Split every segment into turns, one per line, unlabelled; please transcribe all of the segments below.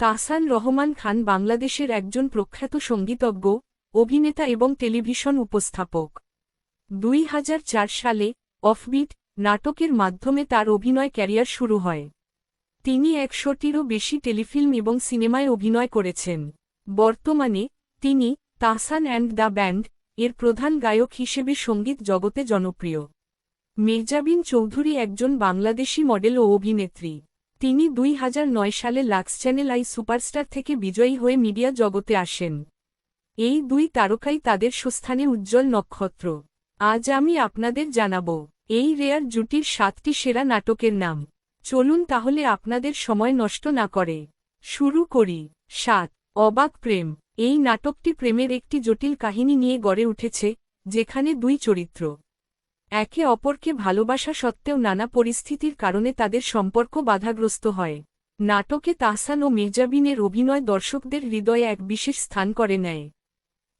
তাহসান রহমান খান বাংলাদেশের একজন প্রখ্যাত সঙ্গীতজ্ঞ, অভিনেতা এবং টেলিভিশন উপস্থাপক। দুই হাজার চার সালে অফবিট নাটকের মাধ্যমে তার অভিনয় ক্যারিয়ার শুরু হয়। তিনি একশোটিরও বেশি টেলিফিল্ম এবং সিনেমায় অভিনয় করেছেন। বর্তমানে তিনি তাহসান অ্যান্ড দ্য ব্যান্ড এর প্রধান গায়ক হিসেবে সংগীত জগতে জনপ্রিয়। মির্জাবিন চৌধুরী একজন বাংলাদেশি মডেল ও অভিনেত্রী। তিনি দুই হাজার নয় সালে লাক্স চ্যানেল আই সুপারস্টার থেকে বিজয়ী হয়ে মিডিয়া জগতে আসেন। এই দুই তারকাই তাদের সুস্থানে উজ্জ্বল নক্ষত্র। আজ আমি আপনাদের জানাব, এই রেয়ার জুটির সাতটি সেরা নাটকের নাম। চলুন তাহলে আপনাদের সময় নষ্ট না করে। শুরু করি। সাত, অবাক প্রেম। এই নাটকটি প্রেমের একটি জটিল কাহিনী নিয়ে গড়ে উঠেছে, যেখানে দুই চরিত্র। একে অপরকে ভালোবাসা সত্ত্বেও নানা পরিস্থিতির কারণে তাদের সম্পর্ক বাধাগ্রস্ত হয়। নাটকে তাহসান ও মির্জাবিনের অভিনয় দর্শকদের হৃদয়ে এক বিশেষ স্থান করে নেয়।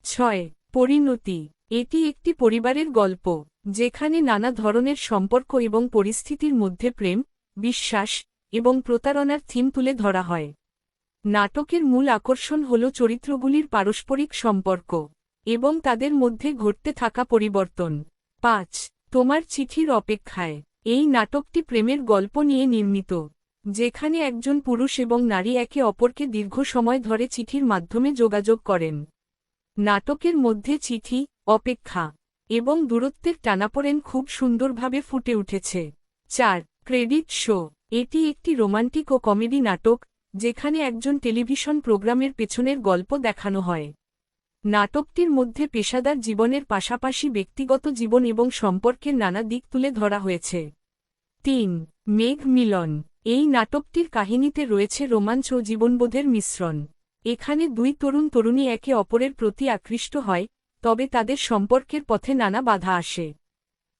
ছয়, পরিণতি। এটি একটি পরিবারের গল্প, যেখানে নানা ধরনের সম্পর্ক এবং পরিস্থিতির মধ্যে প্রেম, বিশ্বাস এবং প্রতারণার থিম তুলে ধরা হয়। নাটকের মূল আকর্ষণ হল চরিত্রগুলির পারস্পরিক সম্পর্ক এবং তাদের মধ্যে ঘটতে থাকা পরিবর্তন। পাঁচ তোমার চিঠির অপেক্ষায়। এই নাটকটি প্রেমের গল্প নিয়ে নির্মিত, যেখানে একজন পুরুষ এবং নারী একে অপরকে দীর্ঘ সময় ধরে চিঠির মাধ্যমে যোগাযোগ করেন। নাটকের মধ্যে চিঠি, অপেক্ষা এবং দূরত্বের টানাপোড়েন খুব সুন্দরভাবে ফুটে উঠেছে। চার, ক্রেডিট শো। এটি একটি রোমান্টিক ও কমেডি নাটক, যেখানে একজন টেলিভিশন প্রোগ্রামের পেছনের গল্প দেখানো হয়। নাটকটির মধ্যে পেশাদার জীবনের পাশাপাশি ব্যক্তিগত জীবন এবং সম্পর্কের নানা দিক তুলে ধরা হয়েছে। তিন, মেঘ মিলন। এই নাটকটির কাহিনীতে রয়েছে রোমাঞ্চ ও জীবনবোধের মিশ্রণ। এখানে দুই তরুণ তরুণী একে অপরের প্রতি আকৃষ্ট হয়, তবে তাদের সম্পর্কের পথে নানা বাধা আসে।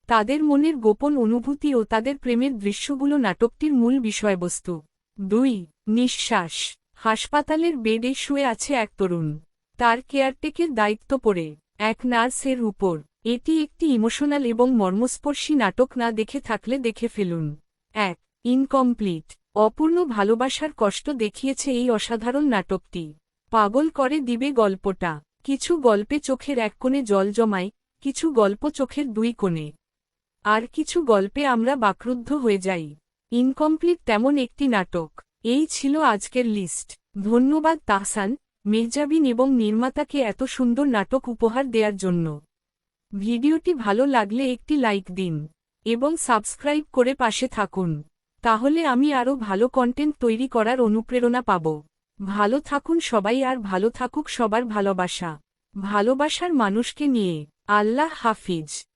তাদের মনের গোপন অনুভূতি ও তাদের প্রেমের দৃশ্যগুলো নাটকটির মূল বিষয়বস্তু। দুই, নিঃশ্বাস। হাসপাতালের বেডে শুয়ে আছে এক তরুণ। তার কেয়ারটেকের দায়িত্ব পড়ে। এক নার্সের উপর। এটি একটি ইমোশনাল এবং মর্মস্পর্শী নাটক না দেখে থাকলে দেখে ফেলুন। এক, ইনকমপ্লিট। অপূর্ণ ভালোবাসার কষ্ট দেখিয়েছে এই অসাধারণ নাটকটি। পাগল করে দিবে গল্পটা। কিছু গল্পে চোখের এক কোণে জল জমায়, কিছু গল্প চোখের দুই কোণে। আর কিছু গল্পে আমরা বাক্রুদ্ধ হয়ে যাই। ইনকমপ্লিট তেমন একটি নাটক। এই ছিল আজকের লিস্ট। ধন্যবাদ তাহসান। মির্জাবিন এবং নির্মাতাকে এত সুন্দর নাটক উপহার দেওয়ার জন্য। ভিডিওটি ভালো লাগলে একটি লাইক দিন এবং সাবস্ক্রাইব করে পাশে থাকুন। তাহলে আমি আরও ভালো কন্টেন্ট তৈরি করার অনুপ্রেরণা পাব। ভালো থাকুন সবাই আর ভালো থাকুক সবার ভালোবাসা। ভালোবাসার মানুষকে নিয়ে আল্লাহ হাফিজ।